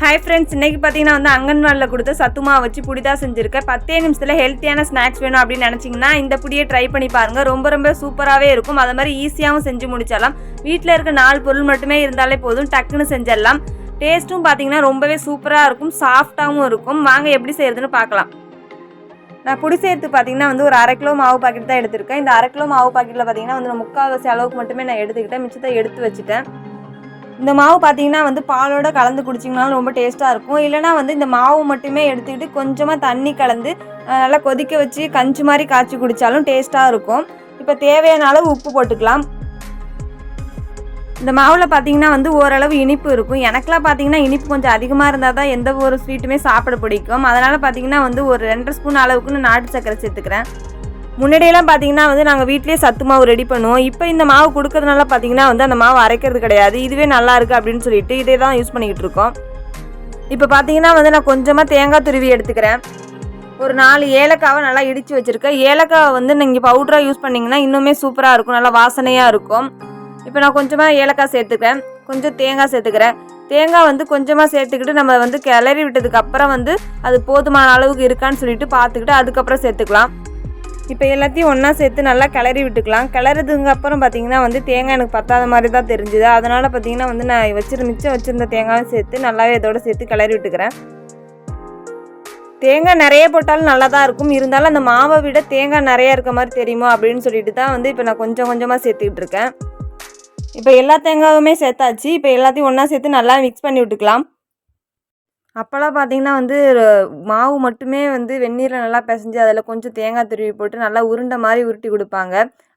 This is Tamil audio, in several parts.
ஹாய் ஃப்ரெண்ட்ஸ் இன்னைக்கு பார்த்தீங்கன்னா வந்து அங்கன்வாடியில் கொடுத்த சத்துமா வச்சு புடி தான் செஞ்சுருக்கேன். பத்தே நிமிஷத்தில் ஹெல்த்தியான ஸ்நாக்ஸ் வேணும் அப்படின்னு நினச்சிங்கன்னா இந்த புடியை ட்ரை பண்ணி பாருங்கள் ரொம்ப ரொம்ப சூப்பராகவே இருக்கும். அது மாதிரி ஈஸியாகவும் செஞ்சு முடிச்சிடலாம். வீட்டில் இருக்க நாலு பொருள் மட்டுமே இருந்தாலே போதும். டக்குன்னு செஞ்சிடலாம். டேஸ்ட்டும் பார்த்தீங்கன்னா ரொம்பவே சூப்பராக இருக்கும். சாஃப்டாகவும் இருக்கும். வாங்க எப்படி செய்யறதுன்னு பார்க்கலாம் நான் புடி செய்கிறது பார்த்தீங்கன்னா வந்து ஒரு அரை கிலோ மாவு பாக்கெட் தான் எடுத்திருக்கேன். இந்த அரை கிலோ மாவு பாக்கெட்டில் பார்த்தீங்கன்னா வந்து முக்கால்வாசி அளவுக்கு மட்டுமே நான் எடுத்துக்கிட்டேன். மிச்சத்தை எடுத்து வச்சுட்டேன். இந்த மாவு பார்த்தீங்கன்னா வந்து பாலோட கலந்து குடிச்சிங்கனாலும் ரொம்ப டேஸ்ட்டாக இருக்கும். இல்லைனா வந்து இந்த மாவு மட்டுமே எடுத்துக்கிட்டு கொஞ்சமாக தண்ணி கலந்து நல்லா கொதிக்க வச்சு கஞ்சி மாதிரி காய்ச்சி குடித்தாலும் டேஸ்ட்டாக இருக்கும். இப்போ தேவையான அளவு உப்பு போட்டுக்கலாம். இந்த மாவில் பார்த்தீங்கன்னா வந்து ஓரளவு இனிப்பு இருக்கும். எனக்கெலாம் பார்த்தீங்கன்னா இனிப்பு கொஞ்சம் அதிகமாக இருந்தால் தான் எந்த ஒரு ஸ்வீட்டுமே சாப்பிட பிடிக்கும். அதனால் பார்த்தீங்கன்னா வந்து ஒரு ரெண்டரை ஸ்பூன் அளவுக்கு நான் நாட்டு சர்க்கரை சேர்த்துக்கிறேன். முன்னாடியெல்லாம் பார்த்தீங்கன்னா வந்து நாங்கள் வீட்லேயே சத்து மாவு ரெடி பண்ணுவோம். இப்போ இந்த மாவு கொடுக்கறதுனால பார்த்தீங்கன்னா வந்து அந்த மாவு அரைக்கிறது கிடையாது. இதுவே நல்லா இருக்குது அப்படின்னு சொல்லிட்டு இதே தான் யூஸ் பண்ணிக்கிட்டு இருக்கோம். இப்போ பார்த்தீங்கன்னா வந்து நான் கொஞ்சமாக தேங்காய் துருவி எடுத்துக்கிறேன். ஒரு நாலு ஏலக்காவை நல்லா இடித்து வச்சுருக்கேன். ஏலக்காவை வந்து நீங்கள் பவுடராக யூஸ் பண்ணிங்கன்னா இன்னுமே சூப்பராக இருக்கும். நல்லா வாசனையாக இருக்கும். இப்போ நான் கொஞ்சமாக ஏலக்காய் சேர்த்துக்கிறேன். கொஞ்சம் தேங்காய் சேர்த்துக்கிறேன். தேங்காய் வந்து கொஞ்சமாக சேர்த்துக்கிட்டு நம்ம வந்து கிளறி விட்டதுக்கு அப்புறம் வந்து அது போதுமான அளவுக்கு இருக்கான்னு சொல்லிட்டு பார்த்துக்கிட்டு அதுக்கப்புறம் சேர்த்துக்கலாம். இப்போ எல்லாத்தையும் ஒன்றா சேர்த்து நல்லா கிளறி விட்டுக்கலாம். கிளறதுக்கு அப்புறம் பார்த்தீங்கன்னா வந்து தேங்காய் எனக்கு பத்தாத மாதிரி தான் தெரிஞ்சுது. அதனால் பார்த்தீங்கன்னா வந்து நான் வச்சிரு மிச்சம் வச்சுருந்த தேங்காயும் சேர்த்து நல்லாவே இதோட சேர்த்து கிளறி விட்டுக்கிறேன். தேங்காய் நிறைய போட்டாலும் நல்லா தான் இருக்கும். இருந்தாலும் அந்த மாவை விட தேங்காய் நிறைய இருக்க மாதிரி தெரியுமோ அப்படின்னு சொல்லிட்டு தான் வந்து இப்போ நான் கொஞ்சம் கொஞ்சமாக சேர்த்துக்கிட்டு இருக்கேன். இப்போ எல்லா தேங்காயுமே சேர்த்தாச்சு. இப்போ எல்லாத்தையும் ஒன்றா சேர்த்து நல்லா மிக்ஸ் பண்ணி விட்டுக்கலாம். அப்போல்லாம் பார்த்தீங்கன்னா வந்து மாவு மட்டுமே வந்து வெந்நீரில் நல்லா பிசைஞ்சு அதில் கொஞ்சம் தேங்காய் துருவி போட்டு நல்லா உருண்டை மாதிரி உருட்டி கொடுப்பாங்க.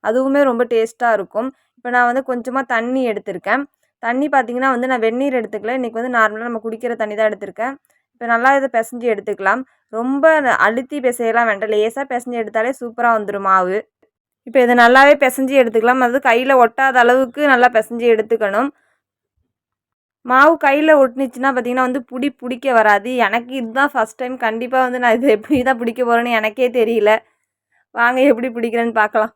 அதுவுமே ரொம்ப டேஸ்ட்டாக இருக்கும். இப்போ நான் வந்து கொஞ்சமாக தண்ணி எடுத்திருக்கேன். தண்ணி பார்த்திங்கன்னா வந்து நான் வெந்நீர் எடுத்துக்கல. இன்றைக்கி வந்து நார்மலாக நம்ம குடிக்கிற தண்ணி தான் எடுத்திருக்கேன். இப்போ நல்லா இதை பிசைஞ்சு எடுத்துக்கலாம். ரொம்ப அழுத்தி பிசையலாம் வேண்டாம். லேசாக பிசைஞ்சு எடுத்தாலே சூப்பராக வந்துடும் மாவு. இப்போ இதை நல்லாவே பிசைஞ்சு எடுத்துக்கலாம். அது கையில் ஒட்டாத அளவுக்கு நல்லா பிசைஞ்சு எடுத்துக்கணும். மாவு கையில் ஒட்டுனுச்சுன்னா பார்த்தீங்கன்னா வந்து புடி பிடிக்க வராது. எனக்கு இதுதான் ஃபஸ்ட் டைம் கண்டிப்பாக வந்து நான் இது எப்படி தான் பிடிக்க போகிறேன்னு எனக்கே தெரியல. வாங்க எப்படி பிடிக்கிறேன்னு பார்க்கலாம்.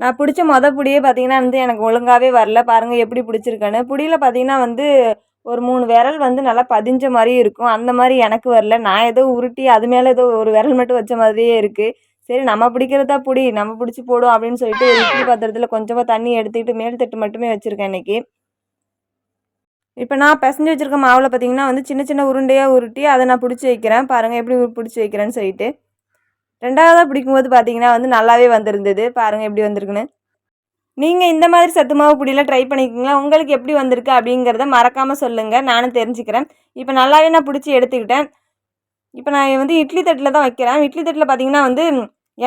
நான் பிடிச்ச மொதல் புடியே பார்த்தீங்கன்னா வந்து எனக்கு ஒழுங்காகவே வரல. பாருங்கள் எப்படி பிடிச்சிருக்கேன்னு. புடியில் பார்த்தீங்கன்னா வந்து ஒரு மூணு விரல் வந்து நல்லா பதிஞ்ச மாதிரி இருக்கும். அந்த மாதிரி எனக்கு வரல. நான் ஏதோ உருட்டி அது மேலே ஏதோ ஒரு விரல் மட்டும் வச்ச மாதிரியே இருக்குது சரி நம்ம பிடிக்கிறதா பிடி நம்ம பிடிச்சி போடும் அப்படின்னு சொல்லிட்டு இட்லி பாத்திரத்தில் கொஞ்சமாக தண்ணி எடுத்துக்கிட்டு மேல் தட்டு மட்டுமே வச்சுருக்கேன் இன்னைக்கு. இப்போ நான் பிசைஞ்சு வச்சுருக்க மாவில் பார்த்தீங்கன்னா வந்து சின்ன சின்ன உருண்டையாக உருட்டி அதை நான் பிடிச்சி வைக்கிறேன். பாருங்கள் எப்படி பிடிச்சி வைக்கிறேன்னு சொல்லிட்டு. ரெண்டாவதாக பிடிக்கும்போது பார்த்தீங்கன்னா வந்து நல்லாவே வந்திருந்தது. பாருங்கள் எப்படி வந்திருக்குன்னு. நீங்கள் இந்த மாதிரி சத்து மாவு பிடிலாம் ட்ரை பண்ணிக்கோங்க உங்களுக்கு எப்படி வந்திருக்கு அப்படிங்கிறத மறக்காமல் சொல்லுங்கள் நானும் தெரிஞ்சுக்கிறேன். இப்போ நல்லாவே நான் பிடிச்சி எடுத்துக்கிட்டேன். இப்போ நான் வந்து இட்லி தட்டில் தான் வைக்கிறேன். இட்லி தட்டில் பார்த்தீங்கன்னா வந்து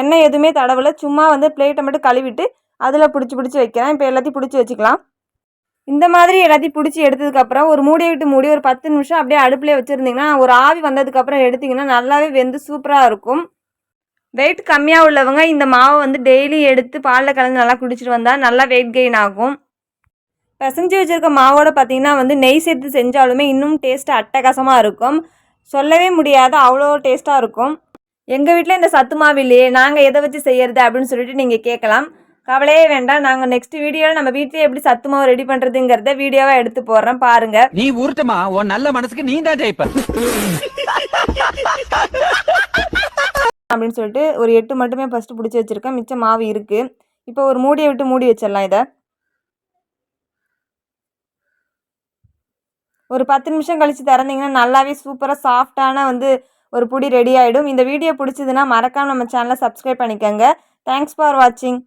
எண்ணெய் எதுவுமே தடவலை. சும்மா வந்து பிளேட்டை மட்டும் கழுவிட்டு அதில் பிடிச்சி பிடிச்சி வைக்கிறேன். இப்போ எல்லாத்தையும் பிடிச்சி வச்சுக்கலாம். இந்த மாதிரி எல்லாத்தையும் பிடிச்சி எடுத்ததுக்கப்புறம் ஒரு மூடி விட்டு மூடி ஒரு பத்து நிமிஷம் அப்படியே அடுப்புலேயே வச்சுருந்தீங்கன்னா ஒரு ஆவி வந்ததுக்கப்புறம் எடுத்திங்கன்னா நல்லாவே வெந்து சூப்பராக இருக்கும். வெயிட் கம்மியாக உள்ளவங்க இந்த மாவை வந்து டெய்லி எடுத்து பாலில் கலந்து நல்லா குடிச்சிட்டு வந்தால் நல்லா வெயிட் கெயின் ஆகும். பிசைஞ்சு வச்சுருக்க மாவோட பார்த்தீங்கன்னா வந்து நெய் சேர்த்து செஞ்சாலுமே இன்னும் டேஸ்ட்டு அட்டகாசமாக இருக்கும். சொல்லவே முடியாது அவ்வளோ டேஸ்ட்டாக இருக்கும். எங்கள் வீட்டில் இந்த சத்து மாவு இல்லையே நாங்கள் எதை வச்சு செய்யறது அப்படின்னு சொல்லிட்டு நீங்கள் கேட்கலாம். கவலையே வேண்டாம். நாங்கள் நெக்ஸ்ட் வீடியோவில் நம்ம வீட்டிலே எப்படி சத்து மாவு ரெடி பண்ணுறதுங்கிறத வீடியோவாக எடுத்து போடுறேன். பாருங்கள் நீ உருட்டுமா? உன் நல்ல மனசுக்கு நீ தான் ஜெயிப்ப. அப்படின்னு சொல்லிட்டு ஒரு எட்டு மட்டுமே ஃபஸ்ட்டு பிடிச்சி வச்சுருக்கேன். மிச்சம் மாவு இருக்குது இப்போ ஒரு மூடியை விட்டு மூடி வச்சிடலாம் இதை. ஒரு பத்து நிமிஷம் கழித்து திறந்தீங்கன்னா நல்லாவே சூப்பராக சாஃப்டான வந்து ஒரு புடி ரெடி ஆகிடும் இந்த வீடியோ பிடிச்சதுன்னா மறக்காமல் நம்ம சேனலை சப்ஸ்கிரைப் பண்ணிக்கோங்க. தேங்க்ஸ் ஃபார் வாட்சிங்